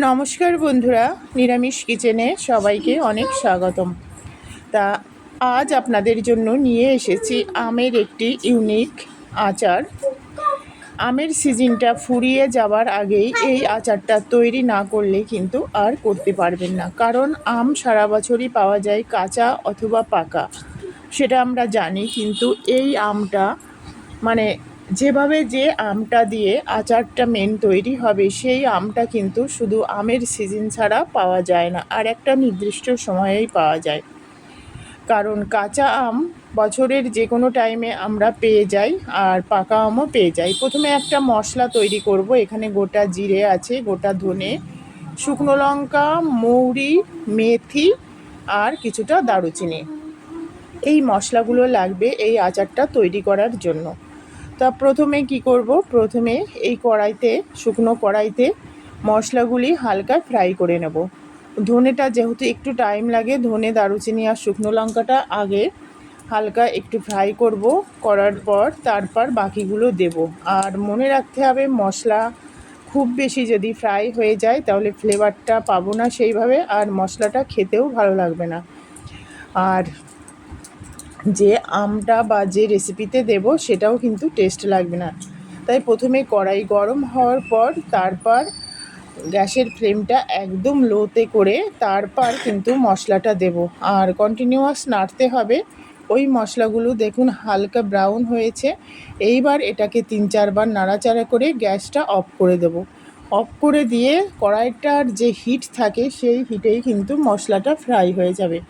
নমস্কার বন্ধুরা, নিরামিষ কিচেনে সবাইকে অনেক স্বাগতম। তা আজ আপনাদের জন্য নিয়ে এসেছি আমের একটি ইউনিক আচার। আমের সিজনটা ফুরিয়ে যাওয়ার আগেই এই আচারটা তৈরি না করলে কিন্তু আর করতে পারবেন না। কারণ আম সারা বছরই পাওয়া যায় কাঁচা অথবা পাকা। সেটা আমরা জানি, কিন্তু এই আমটা মানে যেভাবে যে আমটা দিয়ে আচারটা মেন তৈরি হবে, সেই আমটা কিন্তু শুধু আমের সিজন ছাড়া পাওয়া যায় না, আর একটা নির্দিষ্ট সময়েই পাওয়া যায়। কারণ কাঁচা আম বছরের যে কোনো টাইমে আমরা পেয়ে যাই, আর পাকা আমও পেয়ে যাই। প্রথমে একটা মশলা তৈরি করব, এখানে গোটা জিরে আছে, গোটা ধনে, শুকনো লঙ্কা, মৌরি, মেথি, আর কিছুটা দারুচিনি। এই মশলাগুলো লাগবে এই আচারটা তৈরি করার জন্য। তা প্রথমে কি করব? প্রথমে এই কড়াইতে, শুকনো কড়াইতে মশলাগুলি হালকা ফ্রাই করে নেব। ধনেটা যেহেতু একটু টাইম লাগে, ধনে, দারুচিনি আর শুকনো লঙ্কাটা আগে হালকা একটু ফ্রাই করব, করার পর তারপর বাকিগুলো দেব। আর মনে রাখতে হবে, মশলা খুব বেশি যদি ফ্রাই হয়ে যায়, তাহলে ফ্লেভারটা পাবো না সেইভাবে, আর মশলাটা খেতেও ভালো লাগবে না। আর যে আমটা বা যে রেসিপিতে দেব সেটাও কিন্তু টেস্ট লাগবে না। তাই প্রথমে কড়াই গরম হওয়ার পর তারপর গ্যাসের ফ্লেমটা একদম লোতে করে তারপর কিন্তু মশলাটা দেব। আর কন্টিনিউয়াস নাড়তে হবে। ওই মশলাগুলো দেখুন হালকা ব্রাউন হয়েছে। এইবার এটাকে তিন চারবার নাড়াচাড়া করে গ্যাসটা অফ করে দেব। অফ করে দিয়ে কড়াইটার যে হিট থাকে সেই হিটেই কিন্তু মশলাটা ফ্রাই হয়ে যাবে।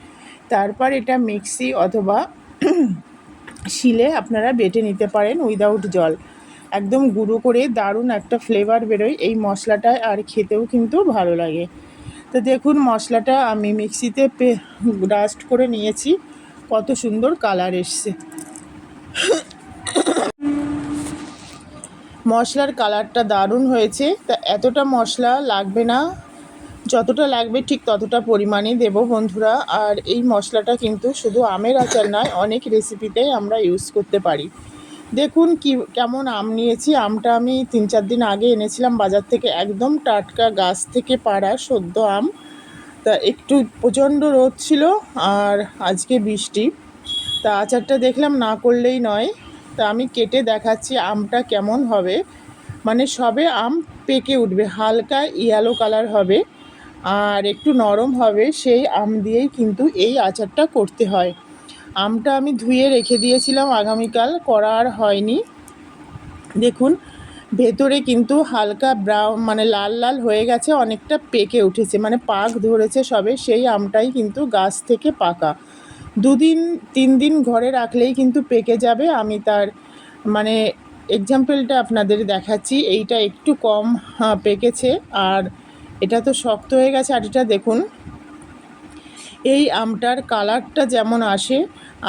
তারপর এটা মিক্সি অথবা শিলে আপনারা বেটে নিতে পারেন উইদাউট জল। একদম গুঁড়ো করে দারুণ একটা ফ্লেভার বেরোয়। এই মশলাটা আর খেতেও কিন্তু ভালো লাগে। তো দেখুন, মশলাটা আমি মিক্সিতে পে ডাস্ট করে নিয়েছি। কত সুন্দর কালার এসছে। মশলার কালারটা দারুণ হয়েছে। তা এতটা মশলা লাগবে না। যতটা লাগবে ঠিক ততটা পরিমাণে দেব বন্ধুরা। আর এই মশলাটা কিন্তু শুধু আমের আচার নয়, অনেক রেসিপিতেই আমরা ইউজ করতে পারি। দেখুন কি, কেমন আম নিয়েছি। আমটা আমি তিন চার দিন আগে এনেছিলাম বাজার থেকে, একদম টাটকা গাছ থেকে পাড়া সদ্য আম। তা একটু প্রচণ্ড রোদ ছিল আর আজকে বৃষ্টি। তা আচারটা দেখলাম না করলেই নয়। তা আমি কেটে দেখাচ্ছি আমটা কেমন হবে। মানে সবে আম পেকে উঠবে, হালকা ইয়েলো কালার হবে। আর একটু নরম হবে সেই আম দিয়েই কিন্তু এই আচারটা করতে হয়। আমটা আমি ধুয়ে রেখে দিয়েছিলাম আগামীকাল করা আর হয়নি। দেখুন ভেতরে কিন্তু হালকা ব্রাউন মানে লাল লাল হয়ে গেছে অনেকটা পেকে উঠেছে মানে পাক ধরেছে সবে সেই আমটাই কিন্তু গাছ থেকে পাকা। দুদিন তিন দিন ঘরে রাখলেই কিন্তু পেকে যাবে আমি তার মানে এক্সাম্পলটা আপনাদের দেখাচ্ছি এইটা একটু কম হ্যাঁ, পেকেছে আর এটা তো শক্ত হয়ে গেছে, আর এটা দেখুন, এই আমটার কালারটা যেমন আসে,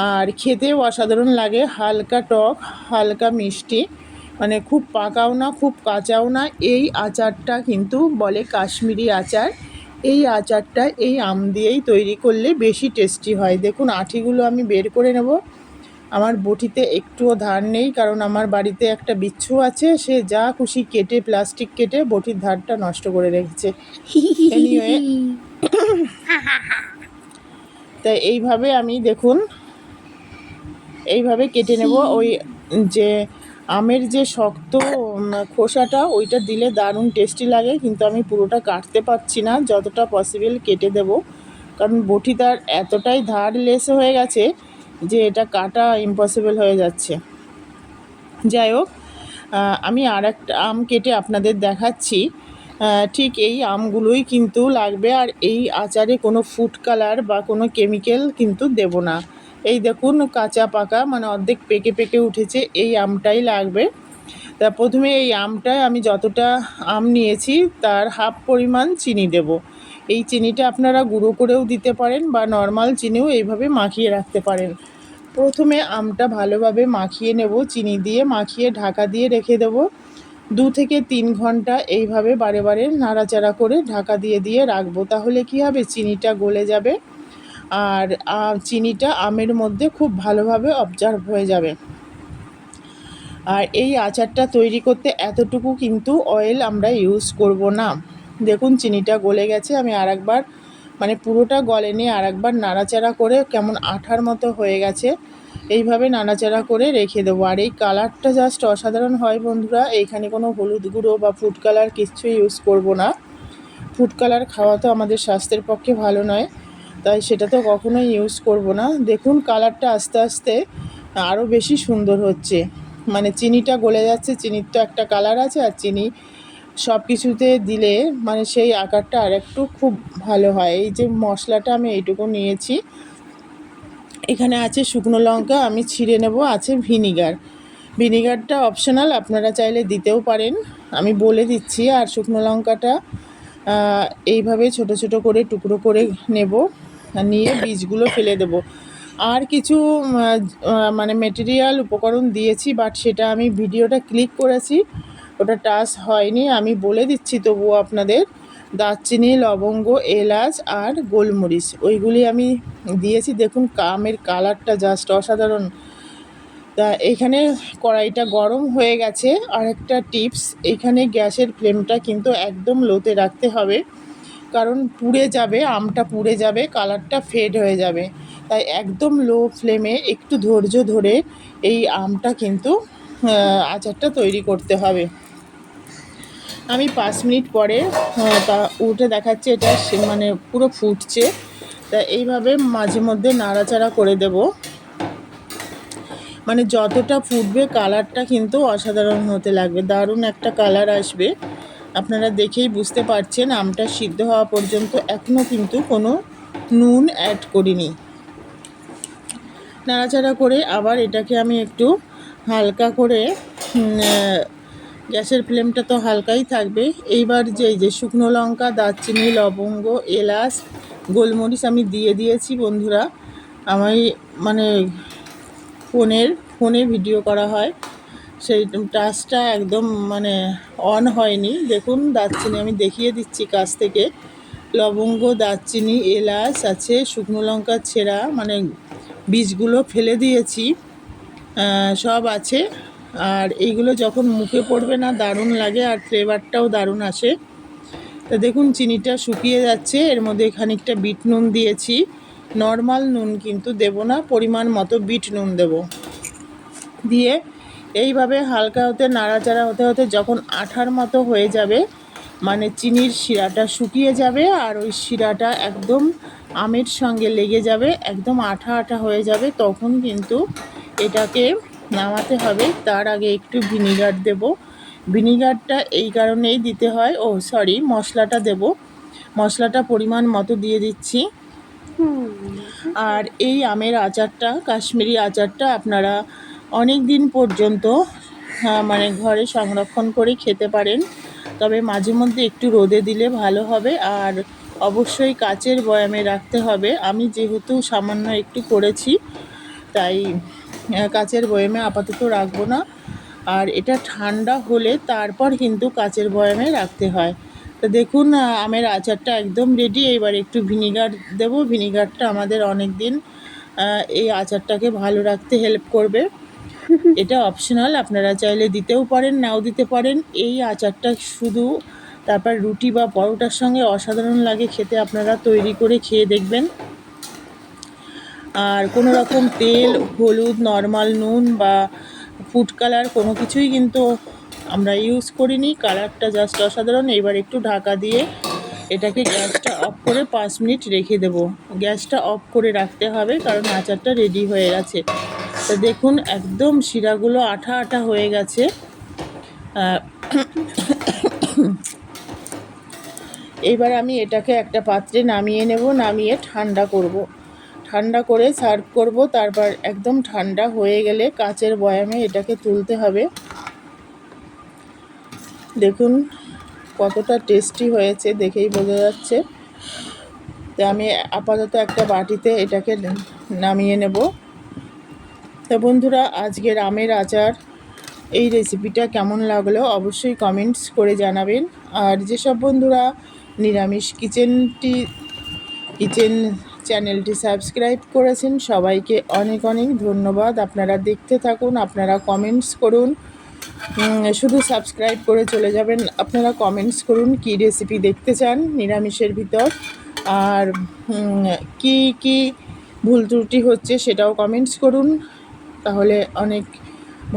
আর খেতেও অসাধারণ লাগে, হালকা টক, হালকা মিষ্টি মানে খুব পাকাও না, খুব কাঁচাও না। এই আচারটা কিন্তু বলে কাশ্মীরি আচার। এই আচারটা এই আম দিয়েই তৈরি করলে বেশি টেস্টি হয়। দেখুন, আঠিগুলো আমি বের করে নেব। আমার বটিতে একটুও ধার নেই কারণ আমার বাড়িতে একটা বিচ্ছু আছে সে যা খুশি কেটে প্লাস্টিক কেটে বটির ধারটা নষ্ট করে রেখেছে। তাই এইভাবে আমি দেখুন এইভাবে কেটে নেব। ওই যে আমের যে শক্ত খোসাটা ওইটা দিলে দারুণ টেস্টি লাগে কিন্তু আমি পুরোটা কাটতে পারছি না যতটা পসিবল কেটে দেব। কারণ বটি তার এতটাই ধার লেস হয়ে গেছে যে এটা কাটা ইম্পসিবল হয়ে যাচ্ছে। যাই হোক আমি আর একটা আম কেটে আপনাদের দেখাচ্ছি। ঠিক এই আমগুলোই কিন্তু লাগবে আর এই আচারে কোনো ফুড কালার বা কোনো কেমিক্যাল কিন্তু দেব না। এই দেখুন, কাঁচা পাকা মানে অর্ধেক পেকে পেকে উঠেছে, এই আমটাই লাগবে। তা প্রথমে এই আমটায় আমি যতটা আম নিয়েছি, তার হাফ পরিমাণ চিনি দেব। এই চিনিটা আপনারা গুঁড়ো করেও দিতে পারেন বা নর্মাল চিনিও এইভাবে মাখিয়ে রাখতে পারেন। প্রথমে আমটা ভালোভাবে মাখিয়ে নেব, চিনি দিয়ে মাখিয়ে ঢাকা দিয়ে রেখে দেব। দু থেকে তিন ঘণ্টা এইভাবে বারে বারে নাড়াচাড়া করে ঢাকা দিয়ে দিয়ে রাখব, তাহলে কি হবে? চিনিটা গলে যাবে আর চিনিটা আমের মধ্যে খুব ভালোভাবে অবজার্ভ হয়ে যাবে। আর এই আচারটা তৈরি করতে এতটুকু কিন্তু অয়েল আমরা ইউজ করব না। দেখুন চিনিটা গলে গেছে, আমি আরেকবার মানে পুরোটা গলে গলেনি আরেকবার নাড়াচাড়া করে কেমন আঠার মতো হয়ে গেছে, এইভাবে নাড়াচাড়া করে রেখে দেবো। আর এই কালারটা জাস্ট অসাধারণ হয় বন্ধুরা, এইখানে কোনো হলুদ গুঁড়ো বা ফুড কালার কিচ্ছুই ইউজ করব না। ফুড কালার খাওয়া তো আমাদের স্বাস্থ্যের পক্ষে ভালো নয়, তাই সেটা তো কখনোই ইউজ করব না। দেখুন কালারটা আস্তে আস্তে আরও বেশি সুন্দর হচ্ছে মানে চিনিটা গলে যাচ্ছে, চিনির তো একটা কালার আছে আর চিনি সব কিছুতে দিলে মানে সেই আকারটা আর একটু খুব ভালো হয়। এই যে মশলাটা আমি এইটুকু নিয়েছি। এখানে আছে শুকনো লঙ্কা, আমি ছিঁড়ে নেব, আছে ভিনিগার। ভিনিগারটা অপশনাল, আপনারা চাইলে দিতেও পারেন। আমি বলে দিচ্ছি, আর শুকনো লঙ্কাটা এইভাবে ছোট ছোট করে, টুকরো করে নেব নিয়ে বীজগুলো ফেলে দেব। আর কিছু মানে মেটেরিয়াল উপকরণ দিয়েছি বাট সেটা আমি ভিডিওটা ক্লিক করেছি। ওটা টাচ হয়নি, আমি বলে দিচ্ছি তবুও আপনাদের, দারচিনি, লবঙ্গ, এলাচ আর গোলমরিচ, ওইগুলি আমি দিয়েছি। দেখুন কামের কালারটা জাস্ট অসাধারণ। তা এইখানে কড়াইটা গরম হয়ে গেছে। আর একটা টিপস এইখানে গ্যাসের ফ্লেমটা কিন্তু একদম লোতে রাখতে হবে, কারণ পুড়ে যাবে, আমটা পুড়ে যাবে, কালারটা ফেড হয়ে যাবে। তাই একদম লো ফ্লেমে একটু ধৈর্য ধরে এই আমটা কিন্তু আচারটা তৈরি করতে হবে। আমি পাঁচ মিনিট পরে তা উঠে দেখাচ্ছে, এটা মানে পুরো ফুটছে। তা এইভাবে মাঝে মধ্যে নাড়াচাড়া করে দেব। মানে যতটা ফুটবে কালারটা কিন্তু অসাধারণ হতে লাগবে। দারুণ একটা কালার আসবে। আপনারা দেখেই বুঝতে পারছেন, আমটা সিদ্ধ হওয়া পর্যন্ত এখনও কিন্তু কোনো নুন অ্যাড করিনি। নাড়াচাড়া করে আবার এটাকে আমি একটু হালকা করে গ্যাসের ফ্লেমটা তো হালকাই থাকবে। এইবার যে যে শুকনো লঙ্কা, দারচিনি, লবঙ্গ, এলাচ, গোলমরিচ আমি দিয়ে দিয়েছি বন্ধুরা। আমি মানে ফোনের, ফোনে ভিডিও করা হয়। সেই টাচটা একদম মানে অন হয়নি। দেখুন, দারচিনি আমি দেখিয়ে দিচ্ছি কাছ থেকে। লবঙ্গ, দারচিনি, এলাচ আছে, শুকনো লঙ্কা ছেঁড়া মানে বীজগুলো ফেলে দিয়েছি। সব আছে। আর এইগুলো যখন মুখে পড়বে না, দারুণ লাগে আর ফ্লেভারটাও দারুণ আসে। তা দেখুন, চিনিটা শুকিয়ে যাচ্ছে, এর মধ্যে খানিকটা বিট নুন দিয়েছি। নর্মাল নুন কিন্তু দেব না, পরিমাণ মতো বিট নুন দেব। দিয়ে এইভাবে হালকা হতে, নাড়াচাড়া হতে হতে যখন আঠার মতো হয়ে যাবে মানে চিনির শিরাটা শুকিয়ে যাবে আর ওই শিরাটা একদম আমের সঙ্গে লেগে যাবে, একদম আঠা আঠা হয়ে যাবে, তখন কিন্তু এটাকে নামাতে হবে তার আগে একটু ভিনিগার দেব। ভিনিগারটা এই কারণেই দিতে হয় ও সরি মশলাটা দেব। মশলাটা পরিমাণ মতো দিয়ে দিচ্ছি। আর এই আমের আচারটা কাশ্মীরি আচারটা আপনারা অনেক দিন পর্যন্ত আহ, মানে ঘরে সংরক্ষণ করে খেতে পারেন। তবে মাঝে মধ্যে একটু রোদে দিলে ভালো হবে আর অবশ্যই কাচের বয়ামে রাখতে হবে। আমি যেহেতু সামান্য একটু করেছি তাই কাচের বয়ামে আপাতত রাখব না। আর এটা ঠান্ডা হলে তারপর কিন্তু কাচের বয়ামে রাখতে হয়। তো দেখুন আমের আচারটা একদম রেডি এবার একটু ভিনিগার দেবো। ভিনিগারটা আমাদের অনেক দিন এই আচারটাকে ভালো রাখতে হেল্প করবে। এটা অপশনাল আপনারা চাইলে দিতেও পারেন, নাও দিতে পারেন। এই আচারটা শুধু তারপর রুটি বা পরোটার সঙ্গে অসাধারণ লাগে, খেতে আপনারা তৈরি করে খেয়ে দেখবেন। আর কোনো রকম তেল, হলুদ নর্মাল নুন বা ফুড কালার কোনো কিছুই কিন্তু আমরা ইউজ করিনি। কালারটা জাস্ট অসাধারণ। এবার একটু ঢাকা দিয়ে এটাকে গ্যাসটা অফ করে পাঁচ মিনিট রেখে দেব। গ্যাসটা অফ করে রাখতে হবে কারণ আচারটা রেডি হয়ে গেছে। তো দেখুন, একদম শিরাগুলো আঠা আঠা হয়ে গেছে। এবার আমি এটাকে একটা পাত্রে নামিয়ে নেব, নামিয়ে ঠান্ডা করব। ঠান্ডা করে সার্ভ করব। তারপর একদম ঠান্ডা হয়ে গেলে কাচের বয়ামে এটাকে তুলতে হবে। দেখুন কতটা টেস্টি হয়েছে, দেখেই বোঝা যাচ্ছে। তো আমি আপাতত একটা বাটিতে এটাকে নামিয়ে নেব। তো বন্ধুরা, আজকের আমের আচার এই রেসিপিটা কেমন লাগল অবশ্যই কমেন্টস করে জানাবেন। আর যেসব বন্ধুরা নিরামিষ কিচেনটি, কিচেন চ্যানেলটি সাবস্ক্রাইব করেছেন, সবাইকে অনেক অনেক ধন্যবাদ। আপনারা দেখতে থাকুন, আপনারা কমেন্টস করুন। শুধু সাবস্ক্রাইব করে চলে যাবেন, আপনারা কমেন্টস করুন কি রেসিপি দেখতে চান নিরামিষের ভিতর। আর কি কি ভুল ত্রুটি হচ্ছে সেটাও কমেন্টস করুন। তাহলে অনেক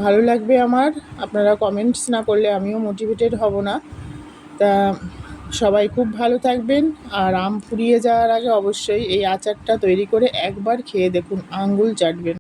ভালো লাগবে আমার। আপনারা কমেন্টস না করলে আমিও মোটিভেটেড হব না। তা সবাই খুব ভালো থাকবেন আর আম ফুরিয়ে যাওয়ার আগে অবশ্যই এই আচারটা তৈরি করে একবার খেয়ে দেখুন, আঙ্গুল চাটবেন।